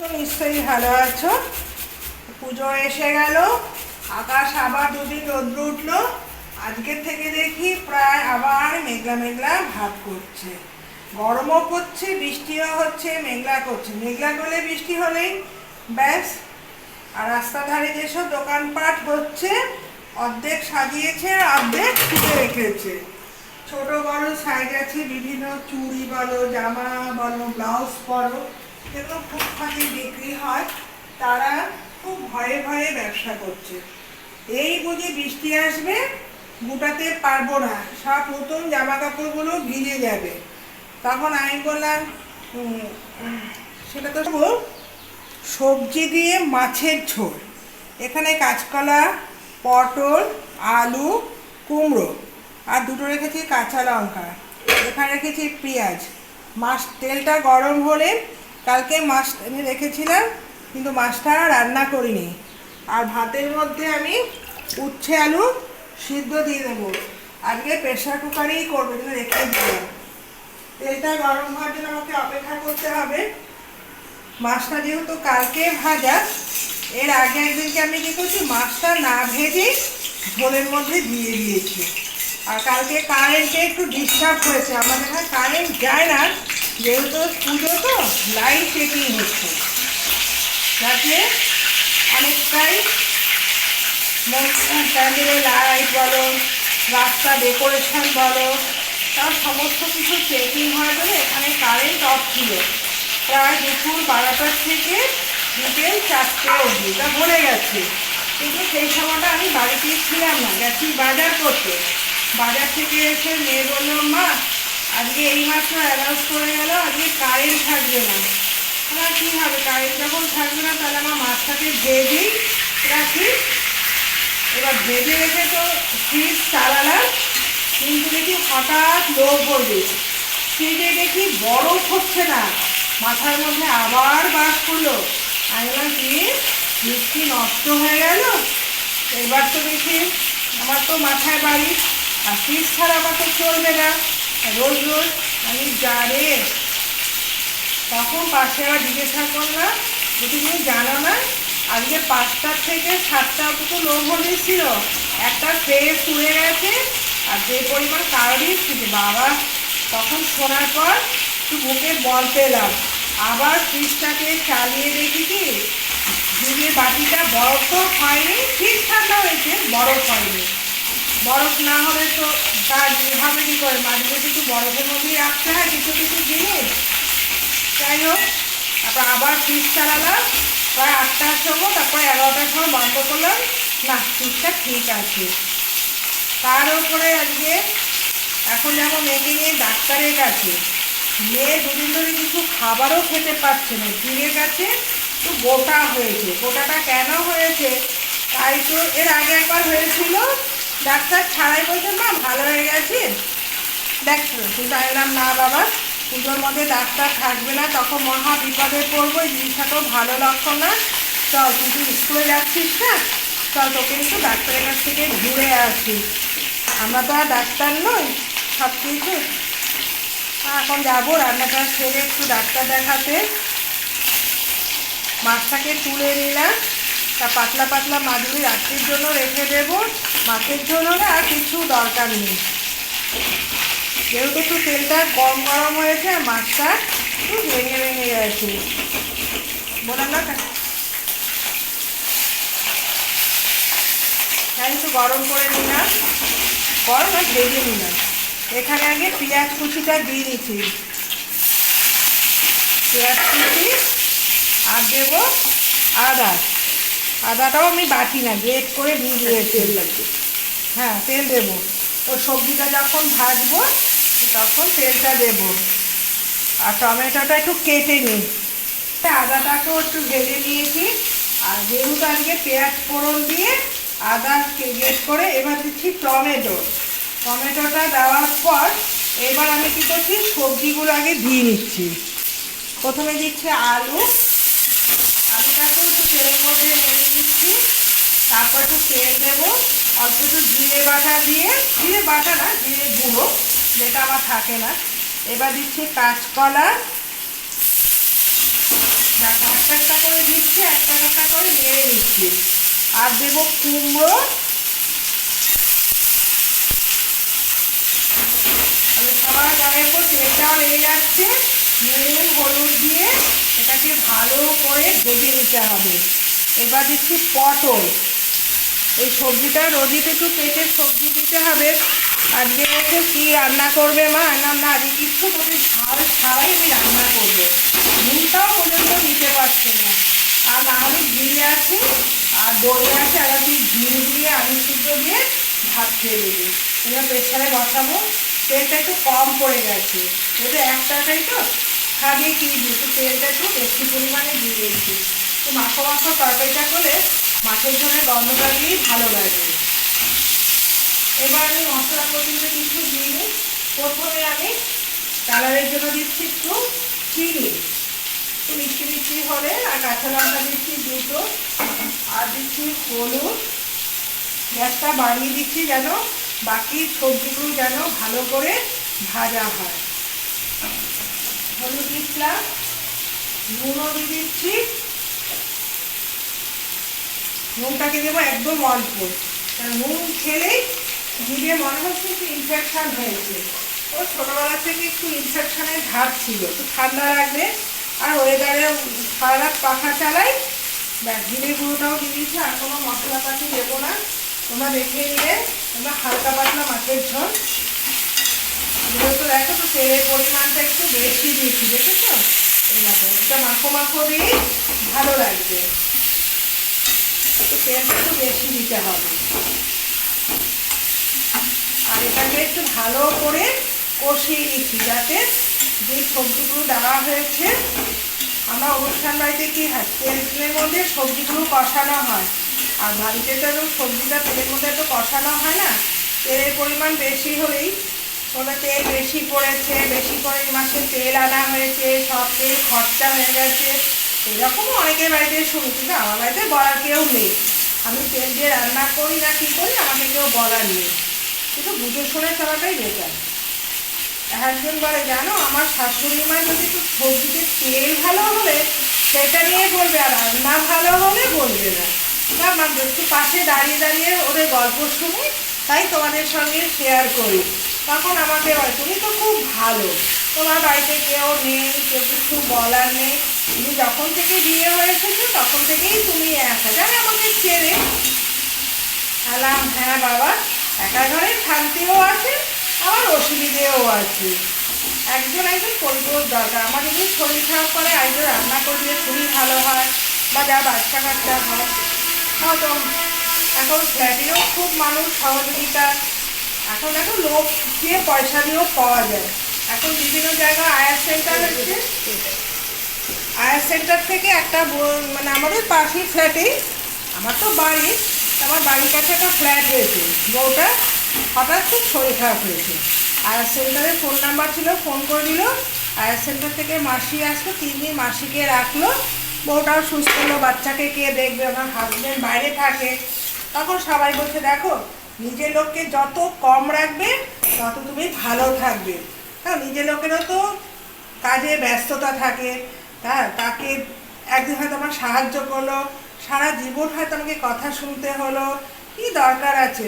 নিশ্চয়ই ভালো আছো। পুজো এসে গেল, আকাশ আবার দুদিন রোদ্র উঠল। আজকের থেকে দেখি প্রায় আবার মেঘলা মেঘলা ভাব করছে। গরমও করছে বৃষ্টিও হচ্ছে, মেঘলা করছে। মেঘলা করলে বৃষ্টি হলেই ব্যাস। আর রাস্তার ধারে যেসব দোকানপাট হচ্ছে, অর্ধেক সাজিয়েছে, অর্ধেক খুলে রেখেছে। ছোট বড় সাইজ আছে, বিভিন্ন চুড়ি বলো, জামা বলো, ব্লাউজ বলো যেগুলো ফুটপাতে বিক্রি হয়, তারা খুব ভয়ে ভয়ে ব্যবসা করছে। এই বুঝি বৃষ্টি আসবে, গোটাতে পারব না, সব নতুন জামা কাপড়গুলো ভিজে যাবে। তখন আমি বললাম সেটা তো সবজি দিয়ে মাছের ঝোল। এখানে কাঁচকলা, পটল, আলু, কুমড়ো, আর দুটো রেখেছি কাঁচা লঙ্কা। এখানে রেখেছি পেঁয়াজ। মাছ, তেলটা গরম হলে কালকে মাছ এনে রেখেছিলাম, কিন্তু মাছটা রান্না করিনি। আর ভাতের মধ্যে আমি উচ্ছে আলু সিদ্ধ দিয়ে দেবো। আজকে প্রেশার কুকারেই করব কিন্তু রেখে দিলাম তেলটা গরম হওয়ার জন্য আমাকে অপেক্ষা করতে হবে। মাছটা যেহেতু কালকে ভাজা, এর আগে একদিনকে আমি কী করছি, মাছটা না ভেজে ঝোলের মধ্যে দিয়ে দিয়েছি। আর কালকে কারেন্টে একটু ডিস্টার্ব হয়েছে, আমাদের এখানে কারেন্ট যায় না। যেহেতু পুজো তো লাইট চেকিং হচ্ছে। যাতে অনেকটাই প্যান্ডেলের লাইট বলো, রাস্তা ডেকোরেশন বলো তার সমস্ত কিছু চেকিং হওয়ার জন্য এখানে কারেন্ট অফ ছিল। প্রায় দুপুর বারোটার থেকে বিকেল চারটে অবধি, তা ভরে গেছে। কিন্তু সেই সময়টা আমি বাড়িতেই ছিলাম না, গেছি বাজার করতে। বাজার থেকে এসে মেয়ে বলল, মা আজকে এই মাত্র অ্যানাউন্স করে গেল আজকে কারেন্ট থাকবে না। না কী হবে? কারেন্ট যখন থাকবে না, তাহলে আমার মাছটাকে ভেজেই রাখি। এবার ভেজে রেখে তো ফ্রিজ চালালাম, কিন্তু দেখি হঠাৎ লো পড়বে ফ্রিজে দেখি বরফ হচ্ছে না। মাথার মধ্যে আবার বাস করল। আমি কি মিষ্টি নষ্ট হয়ে গেল। এবার তো দেখি, আমার তো মাথায় বাড়ি। আর ফ্রিজ ছাড়া আমার তো চলবে না। রোজ রোজ আমি যা রে তখন পাশে আবার জিজ্ঞাসা করলাম যে তুমি জানো না, আজকে পাঁচটার থেকে সাতটা অব্দি তো লো ভোল্টেজ ছিল। একটা ফ্রেস উড়ে গেছে আর যে পরিমাণ কারেন্ট ছিল। বাবা, তখন শোনার পর একটু বুকে বল পেলাম। আবার ফ্রিজটাকে চালিয়ে দেখি কি দুধের বাটিটা বরফ হয়নি ঠিক ঠান্ডা হয়েছে বরফ হয়নি। বরফ না হলে তো কাজ হবে কী করে? মাঝে কিছু বরফের মধ্যেই রাখতে হয়, কিছু কিছু জিনিস। যাই হোক, তারপর আবার ফ্রিজ চালালাম, প্রায় আটটার সময় তারপরে এগারোটার সময় বন্ধ করলাম। না ফ্রিজটা ঠিক আছে। তার উপরে আজকে এখন যেমন মেয়েকে নিয়ে ডাক্তারের কাছে, মেয়ে দুদিন ধরে কিছু খাবারও খেতে পারছে না। ধীরে গেছে, তো গোটা হয়েছে। গোটাটা কেন হয়েছে? তাই তো এর আগে একবার হয়েছিল ডাক্তার ছাড়াই বলছে, মা, ভালো হয়ে গেছে? দেখছ কিন্তু বললাম না বাবা, পুজোর মধ্যে ডাক্তার থাকবে না, তখন মহা বিপদে পড়ব, এই জিনিসটা তো ভালো লক্ষণ না। চল, তুই স্কুলে যাচ্ছিস না, চল, তোকে একটু ডাক্তারের কাছ থেকে ঘুরে আসি। আমরা তো আর ডাক্তার নই সব কিছু এখন যাব রান্নাটা সেরে একটু ডাক্তার দেখাতে। মাছটাকে তুলে নিলাম, তা পাতলা পাতলা মাছগুলি রাত্রির জন্য রেখে দেবো। মাছের জন্য না আর কিছু দরকার নেই। যেহেতু একটু তেলটা কম গরম হয়েছে, আর মাছটা একটু ভেঙে ভেঙে গেছে। বললাম না তাই একটু গরম করে নিলাম গরম আর ভেজে নিলাম এখানে আগে পেঁয়াজ কুচিটা দিয়ে দিচ্ছি পেঁয়াজ কুচি, আর দেবো আদা। আদাটাও আমি বাটি না, গ্রেট করে দিয়ে তেল লাগবে হ্যাঁ তেল দেবো। ও সবজিটা যখন ভাজবো, তখন তেলটা দেব। আর টমেটোটা একটু কেটে নিই। আদাটাকেও একটু ভেজে নিয়েছি। আর যেহেতু আজকে পেঁয়াজ ফোড়ন দিয়ে আদা গ্রেট করে, এবার দিচ্ছি টমেটো। টমেটোটা দেওয়ার পর এবার আমি কী করছি, সবজিগুলো আগে দিয়ে নিচ্ছি। প্রথমে দিচ্ছি আলু আলুটাকেও একটু তেলের মধ্যে নেড়ে দিচ্ছি। তারপর একটু তেল দেবো। অল্প একটু জিরে বাটা দিয়ে, জিরে বাটা না, জিরে গুঁড়ো, যেটা আমার থাকে না। এবার দিচ্ছি কাঁচকলা। দেখো, একটা একটা করে দিচ্ছি, একটা একটা করে নেড়ে নিচ্ছি আর দেবো কুমড়ো। আমি সবার গায়ের উপর তেলটাও লেগে যাচ্ছে। নুন, হলুদ দিয়ে এটাকে ভালো করে ভেজে নিতে হবে। এবার দিচ্ছি পটল। এই সবজিটা রোদিতে একটু পেটে সবজি দিতে হবে। আজকে বলছে, কী রান্না করবে মা? না না আজকে কিচ্ছু তোকে ঝাল ছাড়াই আমি রান্না করব। নুনটাও পর্যন্ত দিতে পারছে না। আর না হলে ঘি আছে, আর দই আছে, আর তুই ঘি দিয়ে, আলু সিদ্ধ দিয়ে ভাত খেয়ে দেবে এবার প্রেশারে বসাবো। তেলটা একটু কম পড়ে গেছে। যেহেতু একটাটাই তো খাবে কি একটু তেলটা একটু বেশি পরিমাণে দিয়ে দিয়েছি। তো মাখো মাখো তরকারিটা করলে মাছের ঝোলের গন্ধটা দিয়েই ভালো লাগে। এবার আমি মশলা পর্যন্ত কিছু দিইনি প্রথমে আমি কালারের জন্য দিচ্ছি একটু চিনি। একটু মিষ্টি মিষ্টি হলে আর কাঁচা লঙ্কা দিচ্ছি দুটো। আর দিচ্ছি হলুদ। গ্যাসটা বাড়িয়ে দিচ্ছি যেন বাকি সবজিগুলো যেন ভালো করে ভাজা হয়। হলুদ দিচ্ছিলাম নুনও দিয়ে দিচ্ছি। নুনটাকে দেবো একদম অল্প। নুন খেলেই জিভে মনে হচ্ছে একটু ইনফেকশান হয়েছে। ও ছোটোবেলা থেকে একটু ইনফেকশানের ধার ছিল, একটু ঠান্ডা লাগবে আর ওয়েদারে সারা রাত পাখা চালাই, ব্যাস, জিরে গুঁড়োটাও দিয়ে দিচ্ছি আর কোনো মশলা পাতি দেবো না। তোমরা দেখে নিলে, তোমরা হালকা পাতলা মাছের ঝোল। যেহেতু দেখো তো, তেলের পরিমাণটা একটু বেশি দিয়েছি, দেখেছ? দেখো এটা মাখো মাখো দিয়ে ভালো লাগবে একটু তেলটা একটু বেশি দিতে হবে। আর এটাকে একটু ভালো করে কষিয়ে নিচ্ছি, যাতে যে সবজিগুলো দেওয়া হয়েছে, আমরা অনুষ্ঠান বাড়িতে কী হয়, তেল, তেলের মধ্যে সবজিগুলো কষানো হয়। আর বাড়িতে তো সবজিটা তেলের মধ্যে তো কষানো হয় না, তেলের পরিমাণ বেশি হলেই তোমরা তেল বেশি পড়েছে, বেশি করে মাসে তেল আনা হয়েছে, সব তেল খরচা হয়ে গেছে। এরকমও অনেকের বাড়িতে শুনছি না, আমার বাড়িতে বলার কেউ নেই। আমি তেল দিয়ে রান্না করি না, কী করি, আমাকে কেউ বলার নেই। কিন্তু বুঝে শুনে চলাটাই বেটার একজন বলে, জানো, আমার শাশুড়ি মা যদি একটু সবজিতে তেল ভালো হলে, সেটা নিয়ে বলবে, আর রান্না ভালো হলে বলবে না। মা একটু পাশে দাঁড়িয়ে দাঁড়িয়ে ওদের গল্প শুনি, তাই তোমাদের সঙ্গে শেয়ার করি। তখন আমাকে হয়, তুমি তো খুব ভালো। তোমার বাড়িতে কেউ নেই, কেউ কিছু বলার নেই। তুমি যখন থেকে বিয়ে হয়েছে তখন থেকেই তুমি একা জানে আমাকে ছেড়ে আলাম হ্যাঁ বাবা, একা ঘরে শান্তিও আছে, আবার অসুবিধেও আছে। একজন একজন পরিবেশ দরকার। আমার যদি শরীর খারাপ করে একজন রান্না করলে খুবই ভালো হয়, বা যা বাচ্চা কাচ্চা হয়, হয়তো এখন ফ্ল্যাটেও খুব মানুষ, সহযোগিতা এখন এখন লোক দিয়ে পয়সা দিয়েও পাওয়া যায়। এখন বিভিন্ন জায়গায় আয়ার সেন্টার হচ্ছে। আয়ার সেন্টার থেকে একটা মানে আমাদের পাশের ফ্ল্যাটেই, আমার তো বাড়ি, আমার বাড়ির কাছে একটা ফ্ল্যাট হয়েছে বউটা হঠাৎ খুব শরীর খারাপ হয়েছে। আয়ার সেন্টারে ফোন নাম্বার ছিল ফোন করে দিল। আয়ার সেন্টার থেকে মাসি আসলো, তিন দিন মাসিকে রাখল। বউটাও সুস্থ হলো, বাচ্চাকে কে দেখবে, আমার হাজব্যান্ড বাইরে থাকে। তখন সবাই বলছে, দেখো নিজের লোককে যত কম রাখবে, তত তুমি ভালো থাকবে। হ্যাঁ নিজের লোকেরও তো কাজে ব্যস্ততা থাকে। হ্যাঁ তাকে একদিন হয়তো আমার সাহায্য করল, সারা জীবন হয়তো আমাকে কথা শুনতে হলো। কি দরকার আছে?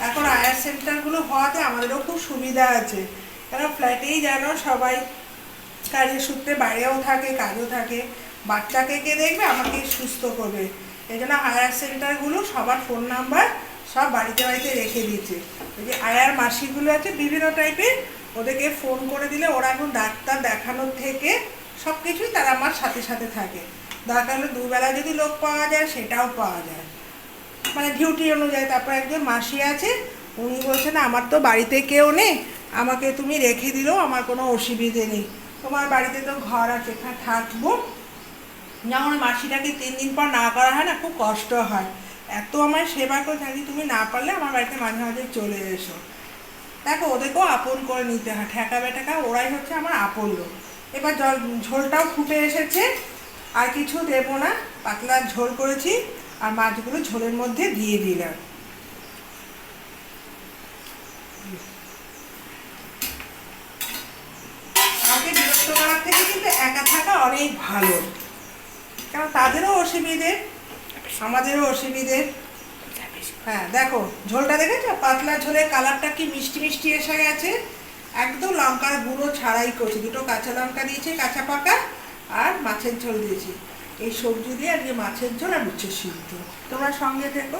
এখন আয়ার সেন্টারগুলো হওয়াতে আমাদেরও খুব সুবিধা আছে। কারণ ফ্ল্যাটেই যেন সবাই কাজের সূত্রে বাইরেও থাকে, কাজও থাকে। বাচ্চাকে কে দেখবে? আমাকে সুস্থ করবে। এই জন্য আয়ার সেন্টারগুলো সবার ফোন নাম্বার সব বাড়িতে বাড়িতে রেখে দিয়েছে। ওই যে আয়ার মাসিগুলো আছে, বিভিন্ন টাইপের ওদেরকে ফোন করে দিলে ওরা এখন ডাক্তার দেখানোর থেকে সব কিছুই তারা আমার সাথে সাথে থাকে। দরকার হলে দুবেলা যদি লোক পাওয়া যায়, সেটাও পাওয়া যায়। মানে ডিউটি অনুযায়ী তারপর একজন মাসি আছে, উনি বলছেন আমার তো বাড়িতে কেউ নেই, আমাকে তুমি রেখে দিলেও আমার কোনো অসুবিধে নেই। তোমার বাড়িতে তো ঘর আছে, এখানে থাকব। যেমন মাসিটাকে তিন দিন পর না করা হয় না, খুব কষ্ট হয়। এত আমার সেবা করে থাকি, তুমি না পারলে আমার বাড়িতে মাঝে মাঝে চলে এসো। দেখো, ওদেরকেও আপন করে নিতে হয়, ঠেকা বেটাকা ওরাই হচ্ছে আমার আপন লোক। এবার জল, ঝোলটাও ফুটে এসেছে, আর কিছু দেবো না, পাতলা ঝোল করেছি, আর মাছগুলো ঝোলের মধ্যে দিয়ে দিলাম। বিরক্ত করার থেকে কিন্তু একা থাকা অনেক ভালো কেন তাদেরও অসুবিধে। আমাদেরও অসুবিধে। হ্যাঁ দেখো, ঝোলটা দেখেছ? পাতলা ঝোলের কালারটা কি মিষ্টি মিষ্টি এসে গেছে? একদম লঙ্কার গুঁড়ো ছাড়াই করছি। দুটো কাঁচা লঙ্কা দিয়েছি, কাঁচা পাকা, আর মাছের ঝোল দিয়েছি। এই সবজি দিয়ে আজকে মাছের ঝোল আর উচ্ছে সিদ্ধ। তোমরা সঙ্গে থেকো।